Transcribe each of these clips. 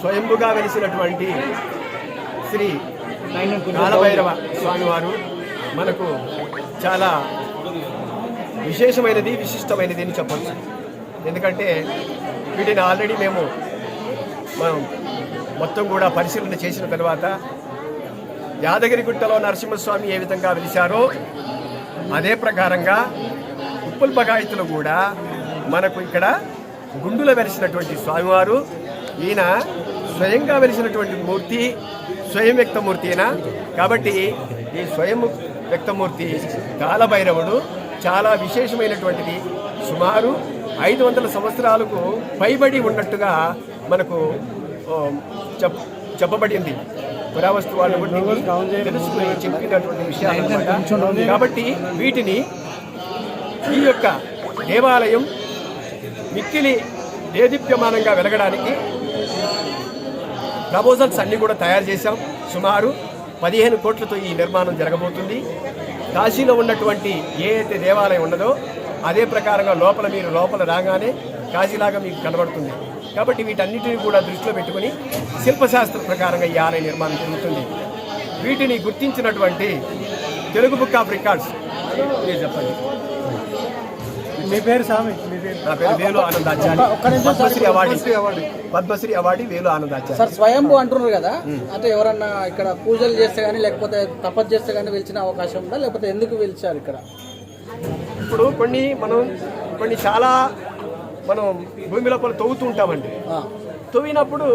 స్వయంభుగా వెలిసినటువంటి శ్రీ కాలభైరవ స్వామివారు మనకు చాలా విశేషమైనది విశిష్టమైనది అని చెప్పచ్చు. ఎందుకంటే వీటిని ఆల్రెడీ మేము మనం మొత్తం కూడా పరిశీలన చేసిన తర్వాత యాదగిరిగుట్టలో నరసింహస్వామి ఏ విధంగా వెలిశారో అదే ప్రకారంగా ఉప్పుల్ బగాయితులు కూడా మనకు ఇక్కడ గుండులో వెలిసినటువంటి స్వామివారు. ఈయన స్వయంగా వెలిసినటువంటి మూర్తి స్వయం వ్యక్తమూర్తి అయినా కాబట్టి ఈ స్వయం వ్యక్తమూర్తి కాలభైరవుడు చాలా విశేషమైనటువంటిది. సుమారు ఐదు వందల సంవత్సరాలకు పైబడి ఉన్నట్టుగా మనకు చెప్ చెప్పబడింది పురావస్తు వాళ్ళు తెలుసుకుని చెప్పినటువంటి విషయాలు కాబట్టి వీటిని ఈ యొక్క దేవాలయం మిక్కిలి దేదీప్యమానంగా వెలగడానికి ప్రపోజల్స్ అన్నీ కూడా తయారు చేశాం. సుమారు పదిహేను కోట్లతో ఈ నిర్మాణం జరగబోతుంది. కాశీలో ఉన్నటువంటి ఏ అయితే దేవాలయం ఉన్నదో అదే ప్రకారంగా లోపల మీరు లోపల రాగానే కాశీలాగా మీకు కనబడుతుంది. కాబట్టి వీటన్నిటిని కూడా దృష్టిలో పెట్టుకుని శిల్పశాస్త్ర ప్రకారంగా ఈ ఆలయ నిర్మాణం జరుగుతుంది. వీటిని గుర్తించినటువంటి తెలుగు బుక్ ఆఫ్ రికార్డ్స్. మీరు చెప్పండి మీ పేరు స్వామి? మీ పేరు? నా పేరు Velu Anandachari. Padmashri award. Padmashri award Velu Anandachari sir స్వయంభూ అంటున్నారు కదా? అంటే ఎవరన్నా ఇక్కడ పూజలు చేస్తే కానీ లేకపోతే తపస్సు చేస్తే కానీ వెలిచిన అవకాశం ఉందా? లేకపోతే ఎందుకు వెలిచారు ఇక్కడ? ఇప్పుడు కొన్ని మనం కొన్ని చాలా మనం భూమి లోపల తవ్వుతూ ఉంటామండి. తవ్వినప్పుడు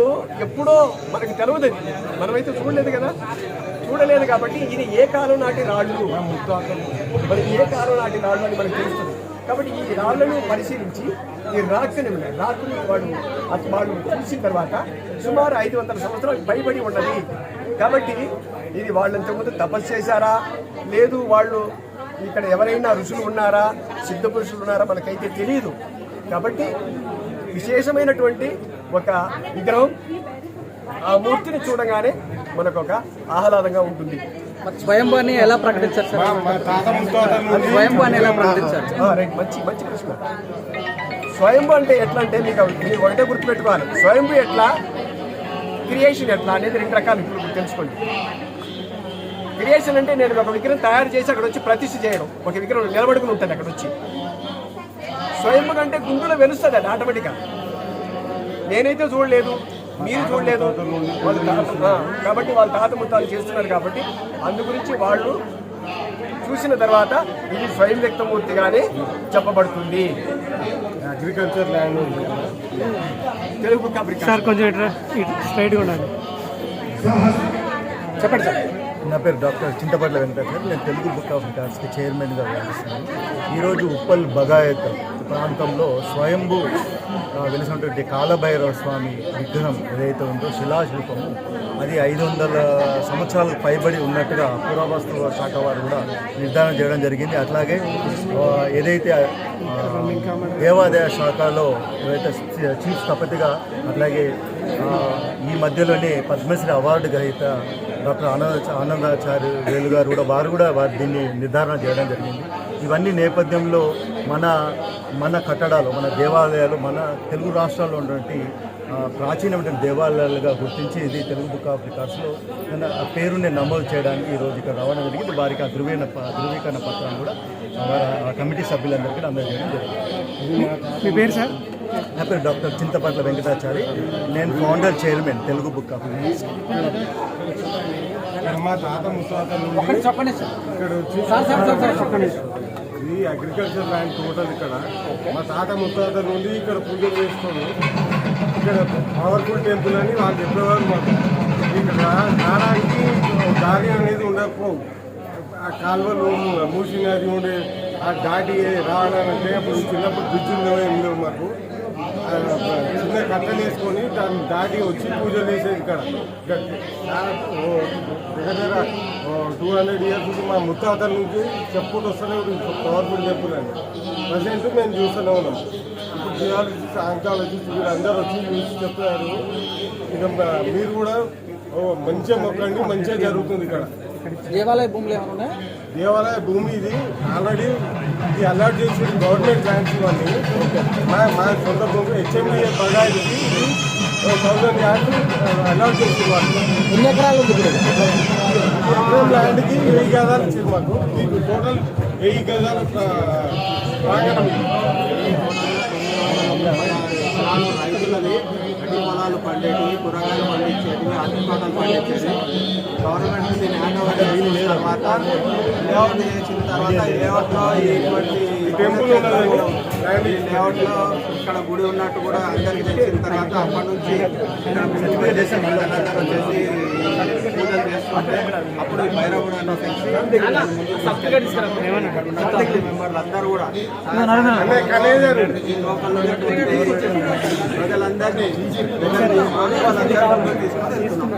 ఎప్పుడో మనకు తెలియదు అది. మనమైతే చూడలేదు కదా? చూడలేదు కాబట్టి ఇది ఏ కాలం నాటి రాళ్ళు? మరి ఏ కాలం నాటి రాళ్ళు అని మనకు తెలుస్తుంది. కాబట్టి ఈ రాళ్ళను పరిశీలించి ఈ రాక్ని ఉన్నాయి రాకుని వాడు అత్ వాళ్ళు చూసిన తర్వాత సుమారు ఐదు వందల సంవత్సరాలు పైబడి ఉన్నది. కాబట్టి ఇది వాళ్ళు ఇంతకుముందు తపస్సు చేశారా? లేదు వాళ్ళు ఇక్కడ ఎవరైనా ఋషులు ఉన్నారా? సిద్ధ పురుషులు ఉన్నారా? మనకైతే తెలియదు కాబట్టి విశేషమైనటువంటి ఒక విగ్రహం ఆ మూర్తిని చూడగానే మనకు ఒక ఆహ్లాదంగా ఉంటుంది. మరి స్వయంభూ అని ఎలా ప్రకటించారు సార్? మా తాత ముత్తాతల నుండి స్వయంభూ అని ఎలా ప్రకటించారు? మంచి మంచి ప్రశ్న. స్వయంభూ అంటే ఎట్లా అంటే మీకు మీరు ఒకటే గుర్తుపెట్టుకోవాలి. స్వయంభూ ఎట్లా? క్రియేషన్ ఎట్లా అనేది రెండు రకాలు ఇప్పుడు తెలుసుకోండి. క్రియేషన్ అంటే నేను ఒక విగ్రహం తయారు చేసి అక్కడ వచ్చి ప్రతిష్ఠ చేయడం. ఒక విగ్రహం నిలబడుకుని ఉంటుంది అక్కడ వచ్చి. స్వయంభూ అంటే గుండెలో వెలుస్తుంది అది ఆటోమేటిక్గా నేనైతే చూడలేదు. మీరు చూడలేదు. వాళ్ళ తాత కాబట్టి వాళ్ళ తాత ముత్తాలు చేస్తున్నారు కాబట్టి అందు గురించి వాళ్ళు చూసిన తర్వాత ఇది స్వయం వ్యక్తమూర్తిగానే చెప్పబడుతుంది. అగ్రికల్చర్ ల్యాండ్ తెలుగు సార్ కొంచెం స్ట్రైట్గా ఉండాలి చెప్పండి సార్. నా పేరు డాక్టర్ చింతపట్ల వెంకటేశ్వర నేను తెలుగు బుక్ ఆఫ్ రికార్డ్స్కి చైర్మన్గా వ్యవహరిస్తున్నాను. ఈరోజు ఉప్పల్ బగాయత్ ప్రాంతంలో స్వయంభూ వెలిసినటువంటి కాలభైరవ స్వామి విగ్రహం ఏదైతే ఉందో శిలాశిల్పము అది ఐదు వందల సంవత్సరాలకు పైబడి ఉన్నట్టుగా పురావస్తు శాఖ వారు కూడా నిర్ధారణ చేయడం జరిగింది. అట్లాగే ఏదైతే దేవాదాయ శాఖలో ఏవైతే చీఫ్ స్థపతిగా అట్లాగే ఈ మధ్యలోనే పద్మశ్రీ అవార్డు గ్రహీత డాక్టర్ ఆనంద ఆనందాచార్య వేలు గారు కూడా వారు కూడా వారు దీన్ని నిర్ధారణ చేయడం జరిగింది. ఇవన్నీ నేపథ్యంలో మన మన కట్టడాలు మన దేవాలయాలు మన తెలుగు రాష్ట్రాల్లో ఉన్నటువంటి ప్రాచీనమైన దేవాలయాలుగా గుర్తించి ఇది తెలుగు బుక్ ఆఫ్ రికార్డ్స్లో ఆ పేరుని నమోదు చేయడానికి ఈరోజు ఇక్కడ రావడం జరిగింది. వారికి ఆ ధృవీకరణ ధృవీకరణ పత్రాన్ని కూడా కమిటీ సభ్యులందరికీ అందజేయడం జరిగింది. మీ పేరు సార్? నా పేరు డాక్టర్ చింతపట్ల వెంకటాచారి. నేను founder chairman Telugu book of మా తాత చెప్పండి ఇక్కడ. ఇది అగ్రికల్చర్ ల్యాండ్ టోటల్ ఇక్కడ. మా తాత ముత్తాతల నుండి ఇక్కడ పూజలు చేసుకొని ఇక్కడ పవర్ఫుల్ టెంపుల్ అని వాళ్ళు చెప్పేవారు మాకు. ఇక్కడ రావడానికి దారి అనేది ఉండకపోవు. ఆ కాలువలు మూసినది ఉండే ఆ దాటి రావాలంటే అప్పుడు చిన్నప్పుడు ఏం లేవు మాకు. చిన్న కట్టలు వేసుకొని దాన్ని దాటి వచ్చి పూజలు చేసేది ఇక్కడ. దగ్గర దగ్గర టూ హండ్రెడ్ ఇయర్స్ నుంచి మా ముత్తాతల నుంచి చెప్పుకుంటూ వస్తూనే గవర్నమెంట్ చెప్పులండి ప్రజెంట్ మేము చూస్తూనే ఉన్నాం. ఇప్పుడు జియాలజిస్ట్ ఆంకాలజిస్ట్ వీళ్ళందరూ వచ్చి చూసి చెప్తున్నారు. ఇక మీరు కూడా మంచిగా మొక్కండి మంచిగా జరుగుతుంది ఇక్కడ. దేవాలయ భూములు ఏమైనా ఉన్నాయా? దేవాలయ భూమి ఇది. ఆల్రెడీ ఇది అలాట్ చేసి గవర్నమెంట్ ల్యాండ్స్ ఇవన్నీ. మా మా సొంత భూమి హెచ్ఎండిఏ ఇది. థౌసండ్ యార్డ్స్ అలాట్ చేసి వాళ్ళు ఎన్ని ఎకరాలు ఉంది? ఎకరం ల్యాండ్కి వెయ్యి గదాలు ఇచ్చింది మాకు. మీకు టోటల్ వెయ్యి గదాల ఆ, ప్రాంగణం పొలాలు పొలాలు పండేటివి కూరగాయలు పండించేటివి అన్ని తోటలు పండించేది గవర్నమెంట్ దీన్ని హ్యాండ్ ఓవర్ చేసిన తర్వాత లేఅవుట్ చేసిన తర్వాత ఈ లేఅవుట్లో ఇటువంటి ఈ లేఅవుట్లో ఇక్కడ గుడి ఉన్నట్టు కూడా అందరికీ తెలిసిన తర్వాత అప్పటి నుంచి ఇక్కడ పూజలు చేసి వాళ్ళందరూ వచ్చేసి అప్పుడు ఈ భైరవుడు అందరూ కూడా ఈ లోకల్లో ప్రజలందరినీ దగ్గర తీసుకొని